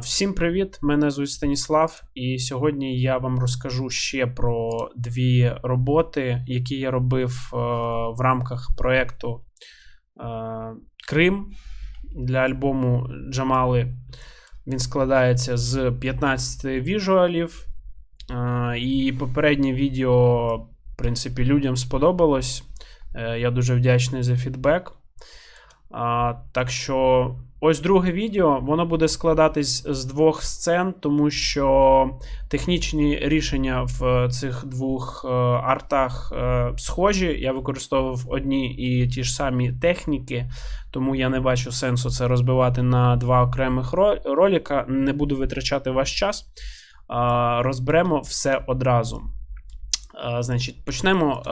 Всім привіт! Мене звуть Станіслав, і сьогодні я вам розкажу ще про дві роботи, які я робив е, в рамках проєкту е, Крим для альбому Джамали. Він складається з 15 віжуалів. Е, І попереднє відео, в принципі, людям сподобалось. Я дуже вдячний за фідбек. А, Так що ось друге відео, воно буде складатись з двох сцен, тому що технічні рішення в цих двох е, артах е, схожі. Я використовував одні і ті ж самі техніки, тому я не бачу сенсу це розбивати на два окремих ро- ролика. Не буду витрачати ваш час. Розберемо все одразу. А, Значить, почнемо.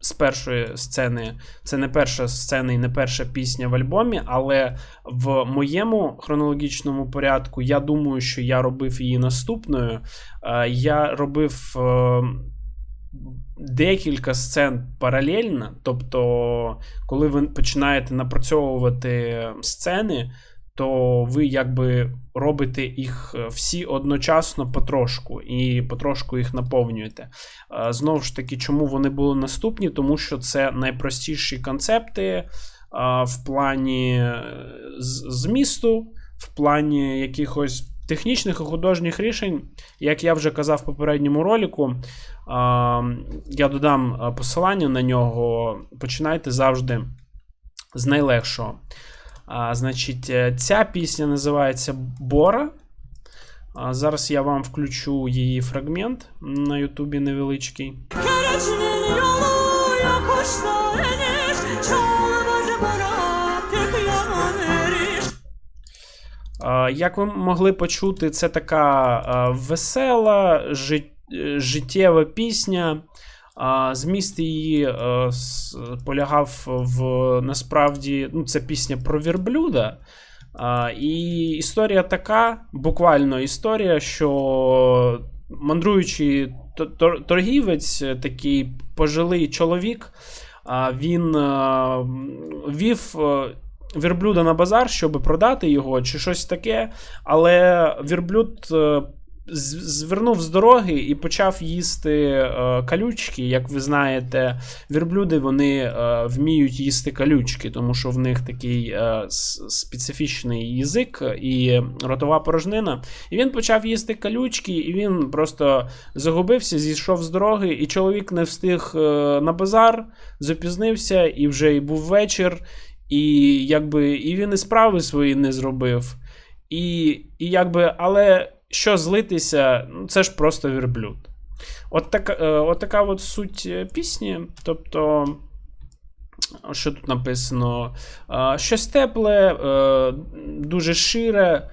З першої сцени, це не перша сцена і не перша пісня в альбомі, але в моєму хронологічному порядку я думаю, що я робив її наступною. Е, Я робив е, декілька сцен паралельно. Тобто, коли ви починаєте напрацьовувати сцени, то ви якби робите їх е, всі одночасно потрошку і потрошку їх наповнюєте. Е, Знову ж таки, чому вони були наступні? Тому що це найпростіші концепти е, в плані змісту, в плані якихось технічних і художніх рішень. Як я вже казав в попередньому ролику, е, я додам посилання на нього. Починайте завжди з найлегшого. А, значить, е, ця пісня називається Бора. А, зараз я вам включу її фрагмент на Ютубі невеличкий. Як ви могли почути, це така весела, е, життєва пісня. Зміст її е, полягав в насправді, ну, це пісня про вірблюда. І історія така, буквально історія, що мандруючий торгівець, такий пожилий чоловік, він е, вів. е, Вірблюда на базар, щоб продати його, чи щось таке. Але вірблюд звернув з дороги і почав їсти е, калючки. Як ви знаєте, вірблюди вони е, вміють їсти калючки, тому що в них такий е, специфічний язик і ротова порожнина. І він почав їсти калючки, і він просто загубився, зійшов з дороги, і чоловік не встиг е, на базар, запізнився, і вже і був вечір. І якби і він і справи свої не зробив. І, і якби, але що злитися, ну це ж просто вірблюд. От така, е, от така от суть е, пісні. Тобто, що тут написано? Щось тепле, е, дуже шире.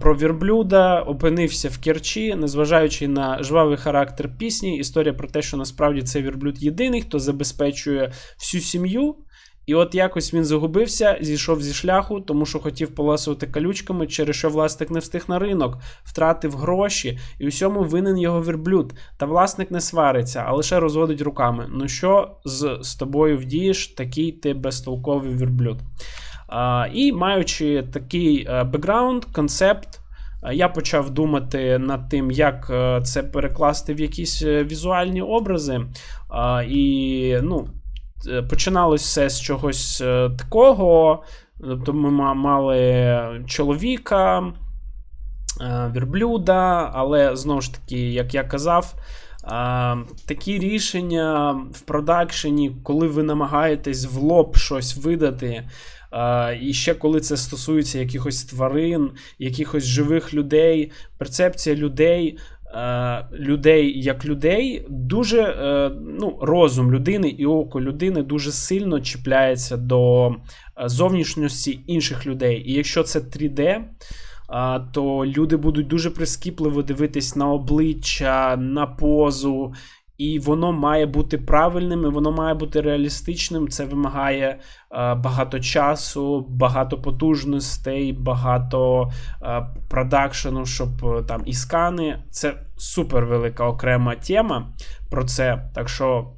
Про вірблюда опинився в Керчі, незважаючи на жвавий характер пісні, історія про те, що насправді цей вірблюд єдиний, хто забезпечує всю сім'ю. І от якось він загубився, зійшов зі шляху, тому що хотів поласувати калючками, через що власник не встиг на ринок, втратив гроші, і усьому винен його вірблюд. Та власник не свариться, а лише розводить руками. Ну що з, з тобою вдієш, такий ти безтолковий вірблюд. А, і маючи такий е, бекграунд, концепт. е, Я почав думати над тим, як е, це перекласти в якісь візуальні образи. І ну, починалось все з чогось е, такого. Тобто ми мали чоловіка, е, вірблюда, але знову ж таки, як я казав, е, такі рішення в продакшені, коли ви намагаєтесь в лоб щось видати. е, І ще коли це стосується якихось тварин, якихось живих людей, перцепція людей, е, людей як людей, дуже е, ну, розум людини і око людини дуже сильно чіпляється до е, зовнішності інших людей. І якщо це 3D, то люди будуть дуже прискіпливо дивитись на обличчя, на позу. І воно має бути правильним, і воно має бути реалістичним. Це вимагає е, багато часу, багато потужностей, багато е, продакшену, щоб е, там і скани. Це супер велика окрема тема про це. Так що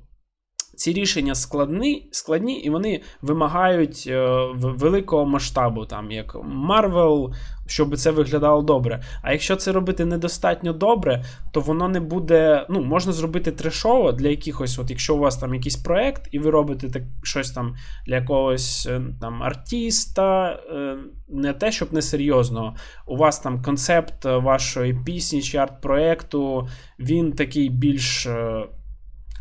ці рішення складні, складні і вони вимагають е, великого масштабу, там як Marvel, щоб це виглядало добре. А якщо це робити недостатньо добре, то воно не буде. Ну, можна зробити трешово для якихось, от якщо у вас там якийсь проект, і ви робите так, щось там для якогось е, там артиста, е, не те, щоб не серйозно. У вас там концепт вашої пісні чи арт-проекту, він такий більш.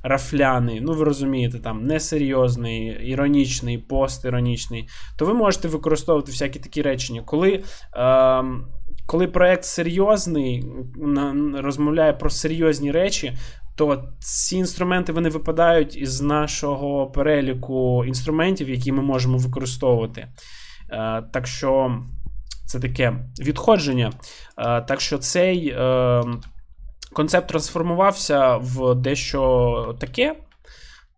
Рафляний, ну ви розумієте, там несерйозний, іронічний, постіронічний, то ви можете використовувати всякі такі речення. Коли, е, коли проект серйозний, розмовляє про серйозні речі, то ці інструменти вони випадають із нашого переліку інструментів, які ми можемо використовувати. Е, так що це таке відходження. Е, так що цей е, концепт трансформувався в дещо таке.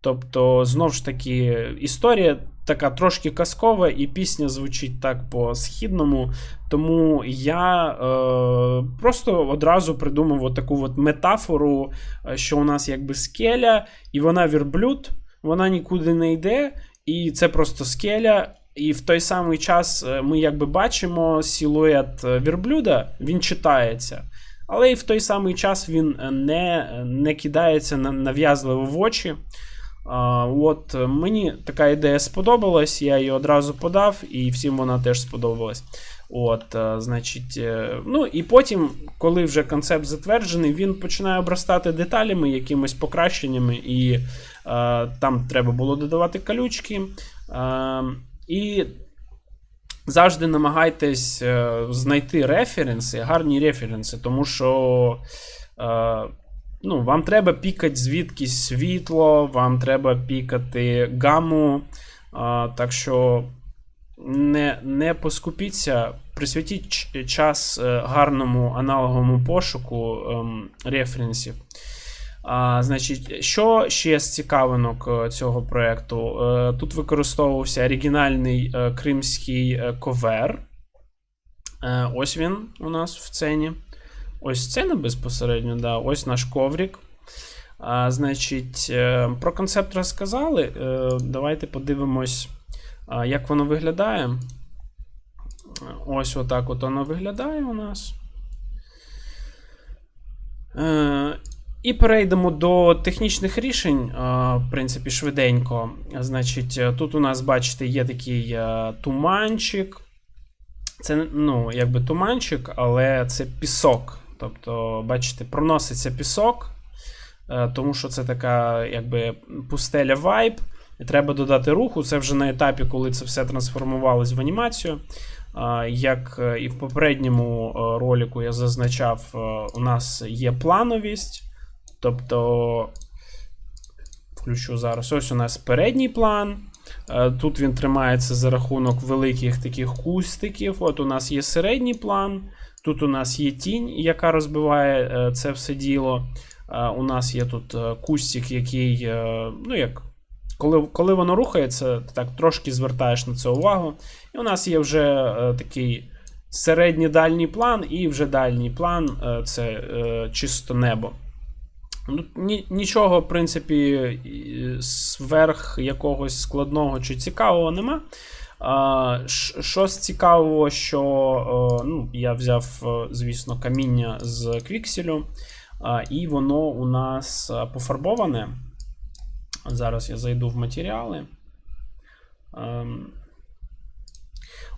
Тобто, знову ж таки, історія така трошки казкова, і пісня звучить так по-східному. Тому я е, просто одразу придумав таку от метафору, е, що у нас якби скеля, і вона вірблюд, вона нікуди не йде, і це просто скеля. І в той самий час е, ми якби бачимо силует е, вірблюда, він читається. Але і в той самий час він е, не, не кидається на- нав'язливо в очі. От е, мені така ідея сподобалась, я її одразу подав, і всім вона теж сподобалась. От, е, значить, е, ну і потім, коли вже концепт затверджений, він починає обростати деталями, якимись покращеннями, і е, там треба було додавати калючки. Е, і завжди намагайтесь е, знайти референси, гарні референси, тому що. Е, Ну, вам треба пікати звідкись світло, вам треба пікати гаму. А, так що не, не поскупіться, присвятіть час е, гарному аналоговому пошуку ем, референсів. А, значить, що ще з цікавинок е, цього проєкту? Е, тут використовувався оригінальний е, кримський ковер. Ось він у нас в сцені. Ось сцена безпосередньо, да, ось наш коврик. А, значить, про концепт розказали. Давайте подивимось, як воно виглядає. Ось отак от воно виглядає у нас. І перейдемо до технічних рішень, е, в принципі, швиденько. Значить, е, тут у нас, бачите, є такий е, туманчик. Це ну, якби туманчик, але це пісок. Тобто, бачите, проноситься пісок, тому що це така якби пустеля вайб. І треба додати руху. Це вже на етапі, коли це все трансформувалось в анімацію. Як і в попередньому ролику я зазначав, у нас є плановість. Тобто, включу зараз. Ось у нас передній план. Е, Тут він тримається за рахунок великих таких кустиків. От у нас є середній план. Тут у нас є тінь, яка розбиває е, це все діло. Е, У нас є тут кустик, який, ну як, коли, коли воно рухається, ти так трошки звертаєш на це увагу. І у нас є вже такий середній дальній план, і вже дальній план це чисто небо. Ну, ні, нічого, в принципі, зверх якогось складного чи цікавого нема. Щось цікавого, що е, ну, я взяв, е, звісно, каміння з квікселю, і воно у нас е, пофарбоване. Зараз я зайду в матеріали.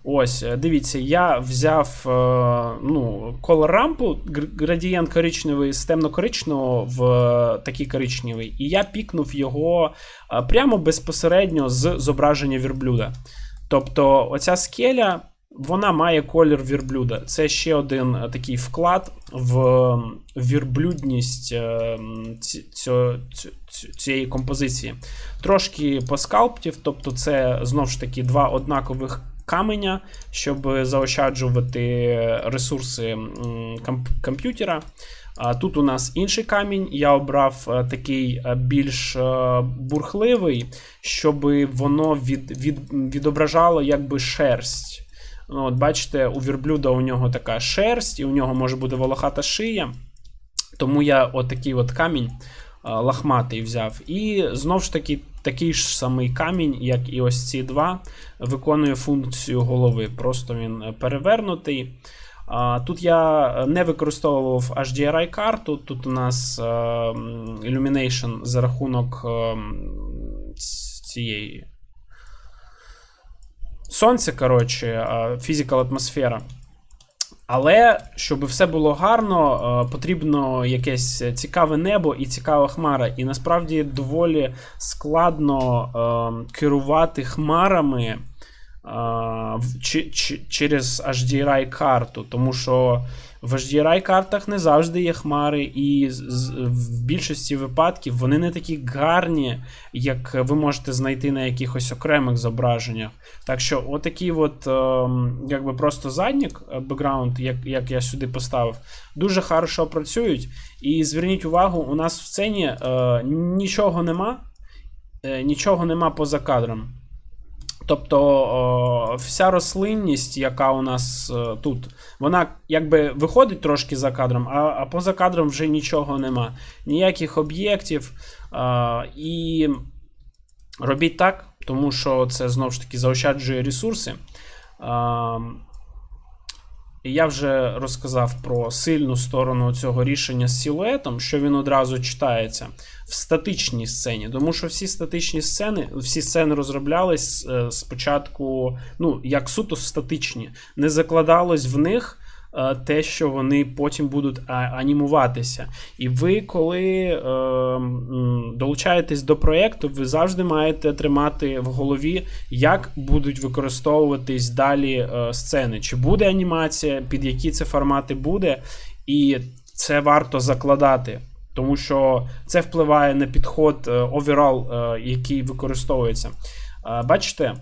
Ось, е, дивіться, я взяв е, ну, колор рампу, градієнт коричневий з темно-коричневого в е, такий коричневий, і я пікнув його прямо безпосередньо з зображення вірблюда. Тобто, оця скеля. Вона має колір вірблюда. Це ще один такий вклад в вірблюдність цієї композиції. Трошки поскалптів, тобто це знов ж таки два однакових каменя, щоб заощаджувати ресурси комп- комп'ютера. Тут у нас інший камінь. Я обрав е, такий е, більш е, бурхливий, щоб воно від, від, відображало якби шерсть. Ну, от бачите, у вірблюда у нього така шерсть, і у нього може бути волохата шия. Тому я отакий от камінь лахматий взяв. І знов ж таки такий ж самий камінь, як і ось ці два, виконує функцію голови. Просто він е, перевернутий. Тут я не використовував HDRI карту. Тут у нас е, Illumination за рахунок е, цієї. Сонце, коротше, е, фізикал атмосфера. Але щоб все було гарно, е, потрібно якесь цікаве небо і цікава хмара. І насправді доволі складно е, керувати хмарами чи- чи- через HDRI карту, тому що в HDRI картах не завжди є хмари, і в більшості випадків вони не такі гарні, як ви можете знайти на якихось окремих зображеннях. Так що, отакий от, ем, якби просто заднік, е, бекграунд, як, як я сюди поставив, дуже хорошо працюють. І зверніть увагу, у нас в сцені е, нічого нема, е, нічого нема поза кадром. Тобто вся рослинність, яка у нас е, тут, вона якби виходить трошки за кадром, а, поза кадром вже нічого нема. Ніяких об'єктів. І робіть так, тому що це знову ж таки заощаджує ресурси. Я вже розказав про сильну сторону цього рішення з силуетом, що він одразу читається в статичній сцені. Тому що всі статичні сцени, всі сцени розроблялись е, спочатку, ну, як суто статичні. Не закладалось в них те, що вони потім будуть анімуватися. І ви, коли е, долучаєтесь до проєкту, ви завжди маєте тримати в голові, як будуть використовуватись далі е, сцени. Чи буде анімація, під які це формати буде, і це варто закладати. Тому що це впливає на підход е, overall, е, який використовується. Е, Бачите,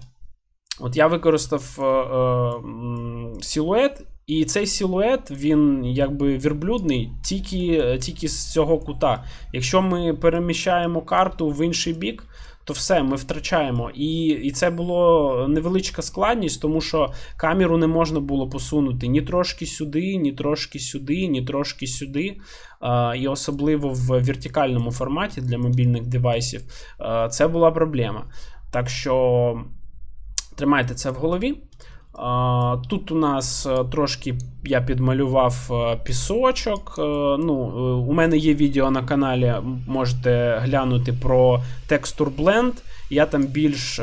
от я використав е, е, силует, і цей силует, він якби вірблюдний тільки, тільки з цього кута. Якщо ми переміщаємо карту в інший бік, то все, ми втрачаємо. І, і це було невеличка складність, тому що камеру не можна було посунути ні трошки сюди, ні трошки сюди, ні трошки сюди. І особливо в вертикальному форматі для мобільних девайсів це була проблема. Так що тримайте це в голові. Тут у нас е, трошки я підмалював е, пісочок. Е, Ну, у мене є відео на каналі, можете глянути про Texture Blend. Я там більш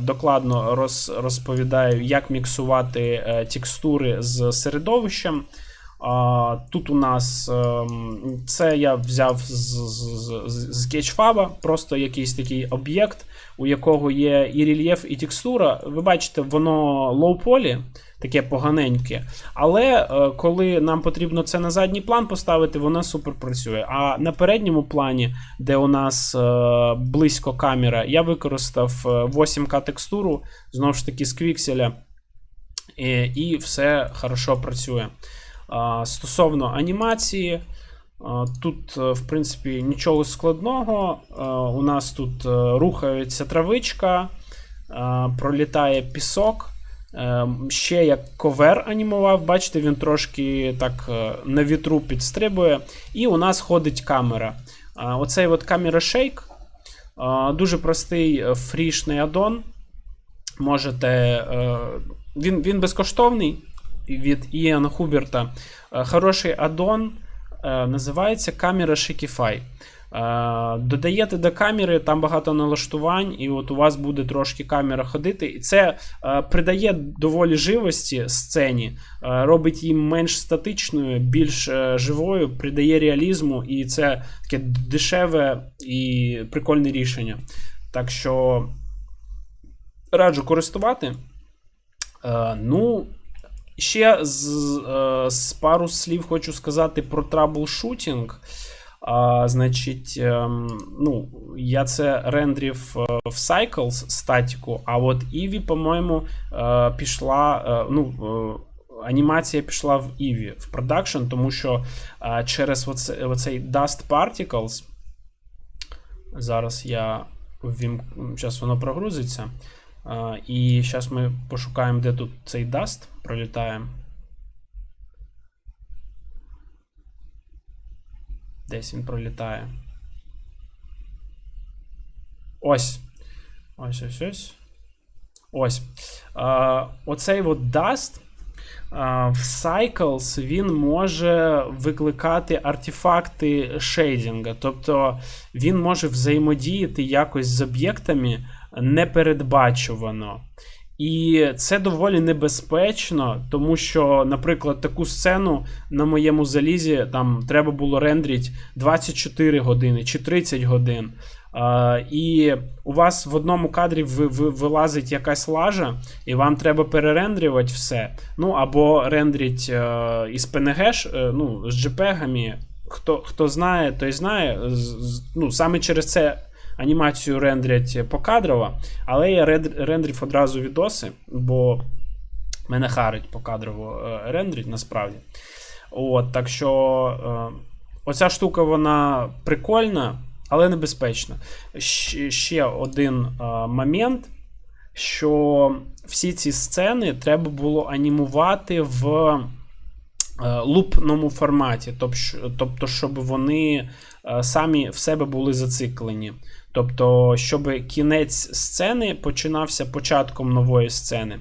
докладно розповідаю, як міксувати текстури з середовищем. Тут у нас ем, це я взяв з, з, з, Sketchfab, просто якийсь такий об'єкт, у якого є і рельєф, і текстура. Ви бачите, воно лоу-полі, таке поганеньке. Але е, коли нам потрібно це на задній план поставити, воно супер працює. А на передньому плані, де у нас е, близько камера, я використав е, 8К текстуру, знову ж таки, з квікселя, і все хорошо працює. Стосовно анімації, тут, е, в принципі, нічого складного. У нас тут е, рухається травичка, пролітає пісок. Е, Ще як ковер анімував, бачите, він трошки так на вітру підстрибує. І у нас ходить камера. Оцей от камера шейк. Дуже простий фрішний аддон. Можете. Він, він безкоштовний від Іана Хуберта. Е, Хороший аддон е, називається камера Shakify. Е, Додаєте до камери, там багато налаштувань, і от у вас буде трошки камера ходити. І це придає доволі живості сцені, робить її менш статичною, більш живою, придає реалізму, і це таке дешеве і прикольне рішення. Так що раджу користувати. Ну, ще з, е, з пару слів хочу сказати про траблшутінг. А, значить, ем, ну, я це рендрів е, в Cycles статіку, а от Eevee, по-моєму, е, пішла. ну, Анімація пішла в Eevee, в продакшн, тому що через оце, оцей Dust Particles. Зараз я ввім... Зараз воно прогрузиться. І зараз ми пошукаємо, де тут цей даст пролітає. Десь він пролітає. Ось. Ось ось ось. Ось. Оцей от Dust в Cycles він може викликати артефакти шейдінга. Тобто він може взаємодіяти якось з об'єктами непередбачувано. І це доволі небезпечно, тому що, наприклад, таку сцену на моєму залізі там треба було рендрити 24 години чи 30 годин. А, і у вас в одному кадрі ви, ви, вилазить якась лажа, і вам треба перерендрювати все. Ну або рендрить е, із PNG, ж, е, ну, з JPEG-ами. Хто, хто знає, той знає. З- ну, саме через це анімацію рендрять покадрово, але я рендрив одразу відоси, бо мене харить покадрово е, рендрить насправді. От, так що е, оця штука вона прикольна, але небезпечна. Ще, один е, момент, що всі ці сцени треба було анімувати в лупному форматі, тобто, щоб вони самі в себе були зациклені. Тобто, щоб кінець сцени починався початком нової сцени.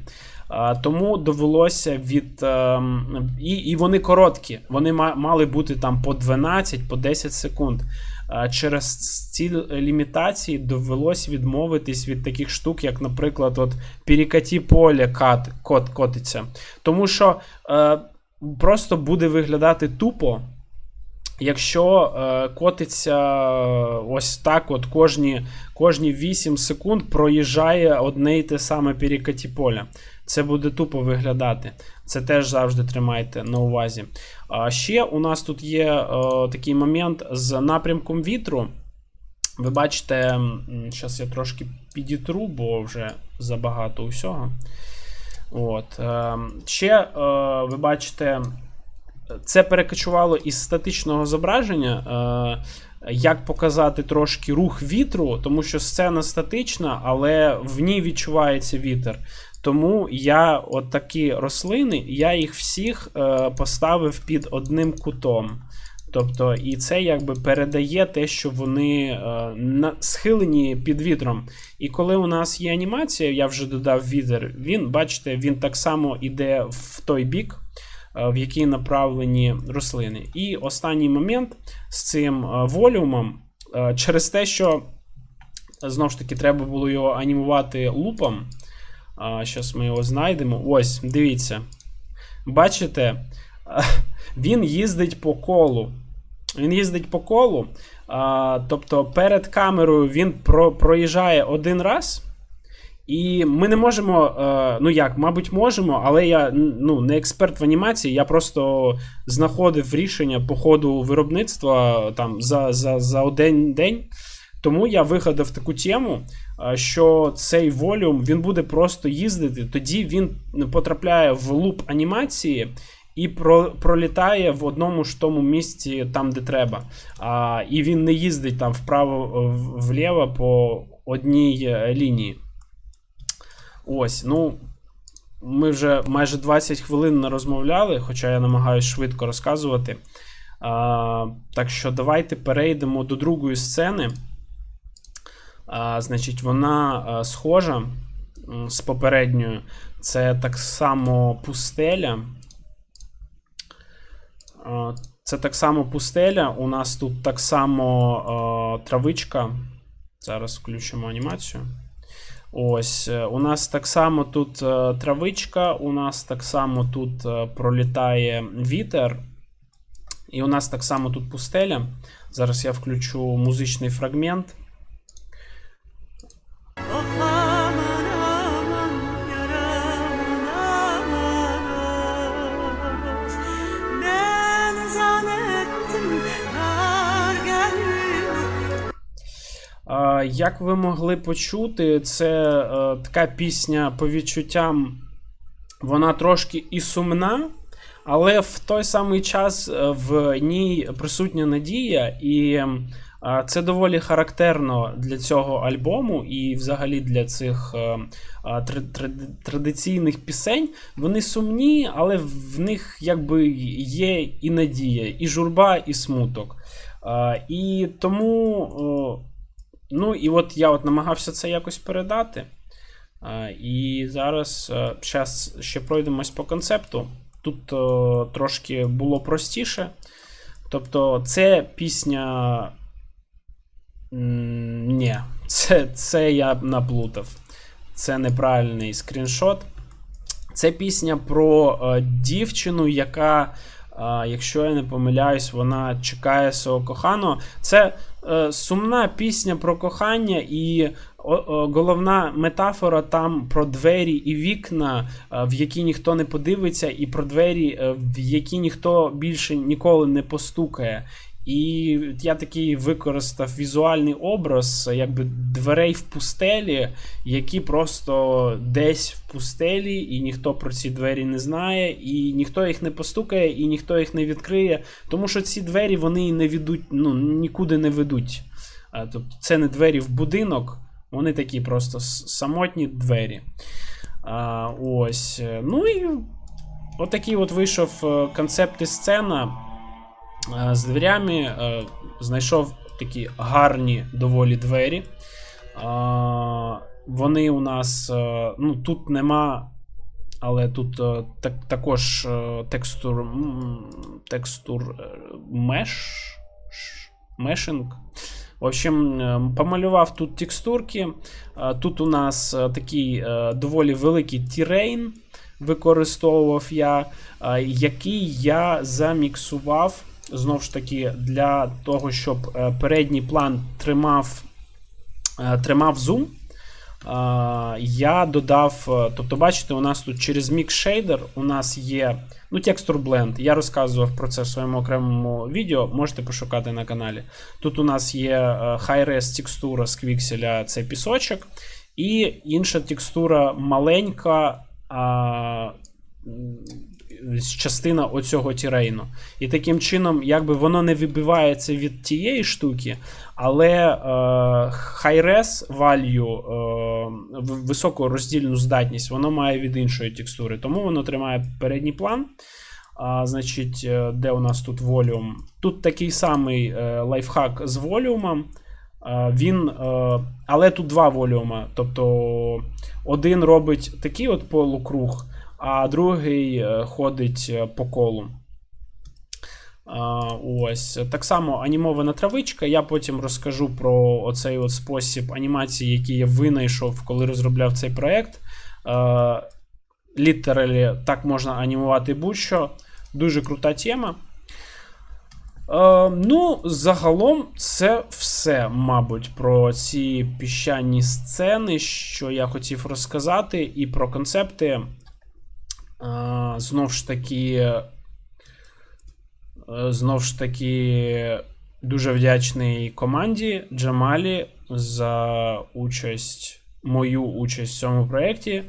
Тому довелося від. ем, І, і вони короткі. Вони мали бути там по 12, по 10 секунд. Через ці лімітації довелось відмовитись від таких штук, як, наприклад, от перекаті поле кат, кот, котиться. Тому що е, просто буде виглядати тупо, якщо е, котиться ось так, от кожні, кожні 8 секунд проїжджає одне й те саме перекаті поля. Це буде тупо виглядати. Це теж завжди тримайте на увазі. А ще у нас тут є е, такий момент з напрямком вітру. Ви бачите, зараз я трошки підітру, бо вже забагато усього. От. Е, ще е, ви бачите, це перекочувало із статичного зображення. Е, як показати трошки рух вітру, тому що сцена статична, але в ній відчувається вітер. Тому я от такі рослини, я їх всіх е, поставив під одним кутом. Тобто, і це якби передає те, що вони е, схилені під вітром. І коли у нас є анімація, я вже додав вітер, він, бачите, він так само іде в той бік, в який направлені рослини. І останній момент з цим е, волюмом, е, через те, що знову ж таки треба було його анімувати лупом. Зараз ми його знайдемо. Ось, дивіться. Бачите, він їздить по колу. Він їздить по колу. Тобто перед камерою він про, проїжджає один раз. І ми не можемо, е, ну як, мабуть, можемо, але я ну, не експерт в анімації, я просто знаходив рішення по ходу виробництва там, за, за, за один день. Тому я вигадав таку тему, е, що цей волюм він буде просто їздити, тоді він потрапляє в луп анімації і про, пролітає в одному ж тому місці, там, де треба. А, і він не їздить там вправо вліво по одній е, лінії. Ось, ну. Ми вже майже 20 хвилин не розмовляли, хоча я намагаюся швидко розказувати. А, так що давайте перейдемо до другої сцени. А, значить, вона схожа з попередньою. Це так само пустеля. А, Це так само пустеля. У нас тут так само а, травичка. Зараз включимо анімацію. Ось, е, у нас так само тут е, травичка, у нас так само тут е, пролітає вітер. І у нас так само тут пустеля. Зараз я включу музичний фрагмент. Як ви могли почути, це е, така пісня по відчуттям, вона трошки і сумна, але в той самий час е, в ній присутня надія, і е, це доволі характерно для цього альбому і взагалі для цих тр- тр- традиційних пісень. Вони сумні, але в них якби є і надія, і журба, і смуток. І тому. Е, ну, і от я от намагався це якось передати. Е, і зараз зараз ще пройдемось по концепту. Тут е, трошки було простіше. Тобто, це пісня. Ні, це, це я наплутав. Це неправильний скріншот. Це пісня про е, дівчину, яка, е, якщо я не помиляюсь, вона чекає свого коханого. Це е, сумна пісня про кохання, і головна метафора там про двері і вікна, е, в які ніхто не подивиться, і про двері, е, в які ніхто більше ніколи не постукає. І я такий використав візуальний образ, якби дверей в пустелі, які просто десь в пустелі, і ніхто про ці двері не знає, і ніхто їх не постукає, і ніхто їх не відкриє. Тому що ці двері вони не ведуть, ну, нікуди не ведуть. Тобто це не двері в будинок, вони такі просто самотні двері. А, ось. Ну і отакий от вийшов е, концепт і сцена. Е, З дверями е, знайшов такі гарні доволі двері. Вони у нас. е, Ну, тут нема. Але тут е, так, також е, текстур. Текстур е, меш. Мешинг. В общем, е, помалював тут текстурки. Е, Тут у нас е, такий е, доволі великий тірейн використовував я, е, який я заміксував знову ж таки для того, щоб е, передній план тримав, е, тримав зум. Е, Я додав, тобто, бачите, у нас тут через Shader у нас є ну, Texture Blend. Я розказував про це в своєму окремому відео, можете пошукати на каналі. Тут у нас є High-Res текстура з квікселя, це пісочок, і інша текстура маленька. Частина оцього тірейну. І таким чином, якби воно не вибивається від тієї штуки, але е, high-res value, е, високу роздільну здатність, воно має від іншої текстури. Тому воно тримає передній план. А, значить, е, де у нас тут волюм? Тут такий самий е, лайфхак з волюмом. Е, Він, е, але тут два волюма. Тобто один робить такий от полукруг, а другий е, ходить е, по колу. Ось. Так само анімована травичка. Я потім розкажу про оцей от спосіб анімації, який я винайшов, коли розробляв цей проект. Літералі так можна анімувати будь-що. Дуже крута тема. Е, ну, загалом, це все, мабуть, про ці піщані сцени, що я хотів розказати, і про концепти. Знов ж таки, е, знов ж таки, дуже вдячний команді Джамалі за участь, мою участь в цьому проєкті.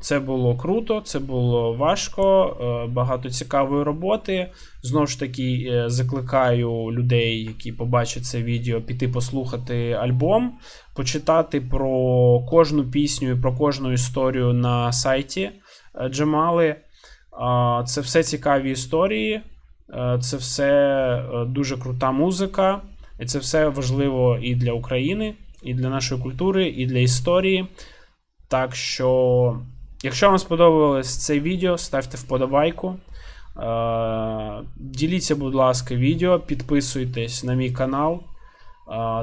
Це було круто, це було важко, е, багато цікавої роботи. Знову ж таки, е, закликаю людей, які побачать це відео, піти послухати альбом, почитати про кожну пісню і про кожну історію на сайті е, Джамали. А, Це все цікаві історії, е, це все е, дуже крута музика, і це все важливо і для України, і для нашої культури, і для історії. Так що. Якщо вам сподобалось це відео, ставте вподобайку. Діліться, будь ласка, відео, підписуйтесь на мій канал.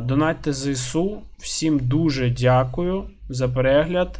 Донатьте ЗСУ. Всім дуже дякую за перегляд